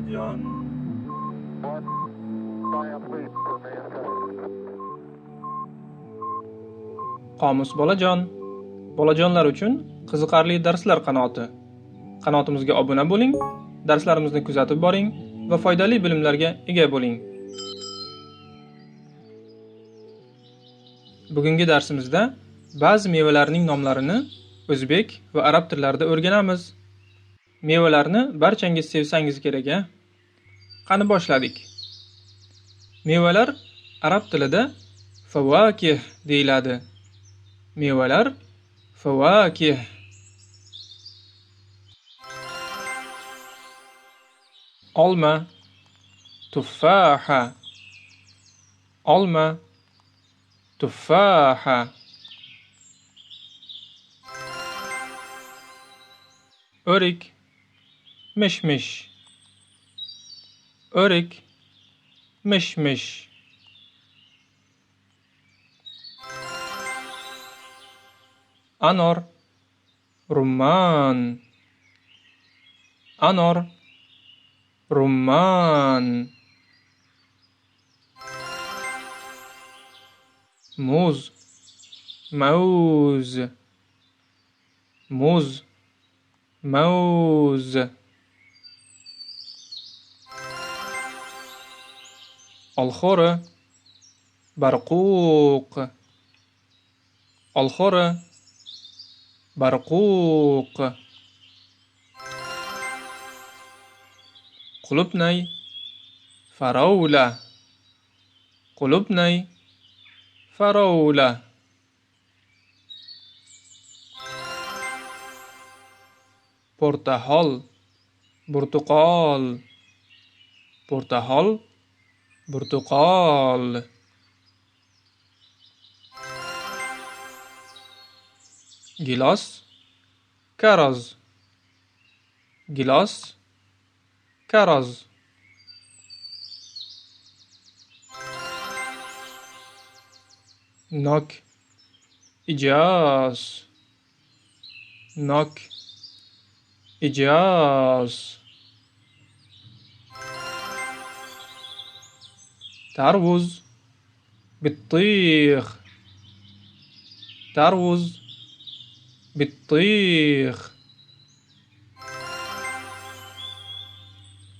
stadion. Qomus bolajon. Bolajonlar uchun qiziqarli darslar qanoti. Qanotimizga obuna bo'ling, darslarimizni kuzatib boring va foydali bilimlarga ega bo'ling. Bugungi darsimizda ba'zi mevalarning nomlarini o'zbek va arab tillarida o'rganamiz. Mevalarni barchangiz sevsangiz kerak a? Qani boshladik. Mevalar arab tilida favakih deyiladi. Mevalar favakih. Olma, tuffaha. Olma, tuffaha. O'rik, meşmeş. Örek, meşmeş. Anor, rumman. Anor, rumman. Muz, mauz. Muz, mauz. الخورة برقوق. الخورة برقوق. قلوبني فراولة. قلوبني فراولة. portahol burtuqol portahol Portakal. Gilas. Karaz. Gilas. Karaz. Nak. İcaz. Nak. İcaz. Tarvuz بطيخ تروز بطيخ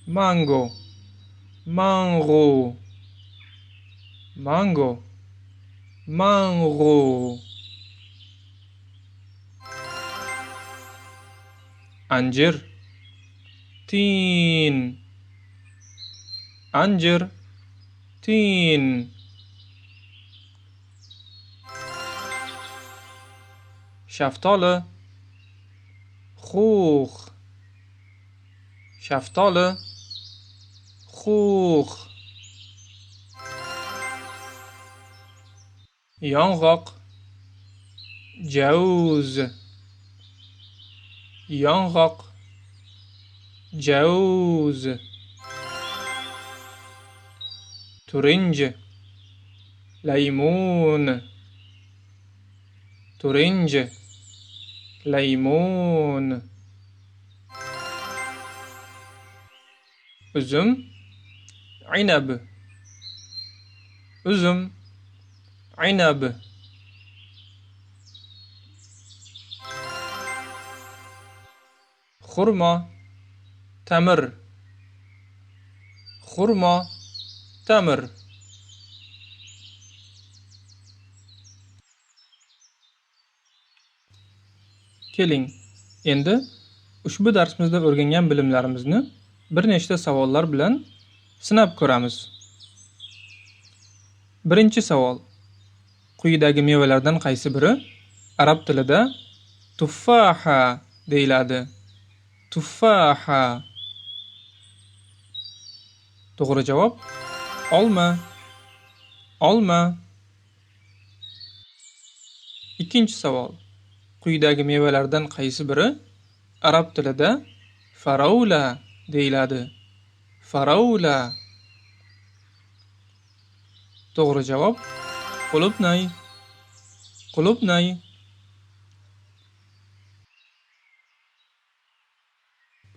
مانجو. مانغو. مانجو. مانغو. أنجر. تين. أنجر. تین. شفتاله خوخ. شفتاله خوخ. ينغق جوز. ينغق جوز. تورنج ليمون. تورنج ليمون. أزم عنب. أزم عنب. خرمة تمر. خرمة tamir keling endi ushbu darsimizda o'rgangan bilimlarimizni bir nechta savollar bilan sinab ko'ramiz. Birinchi savol. Quyidagi mevalardan qaysi biri arab tilida tuffaha deyiladi? Tuffaha. To'g'ri javob olma. Olma. Ikkinchi savol. Quyidagi mevalardan qaysi biri arab tilida farovla deyiladi? Farovla to'g'ri javob. Qulupnay. Qulupnay.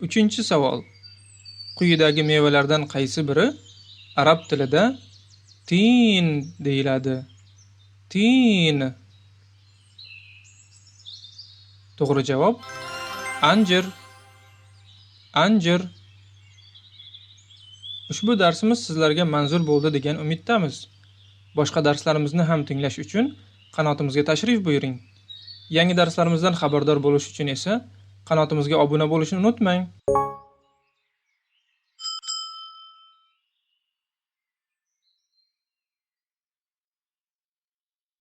Uchinchi savol. Quyidagi mevalardan qaysi biri arab tilida Tin deyiladi. Tin. To'g'ri javob anjir. Anjir. Ushbu darsimiz sizlarga manzur bo'ldi degan umiddamiz. Boshqa darslarimizni ham tinglash uchun qanotimizga tashrif buyuring. Yangi darslarimizdan xabardor bo'lish uchun esa qanotimizga obuna bo'lishni unutmang.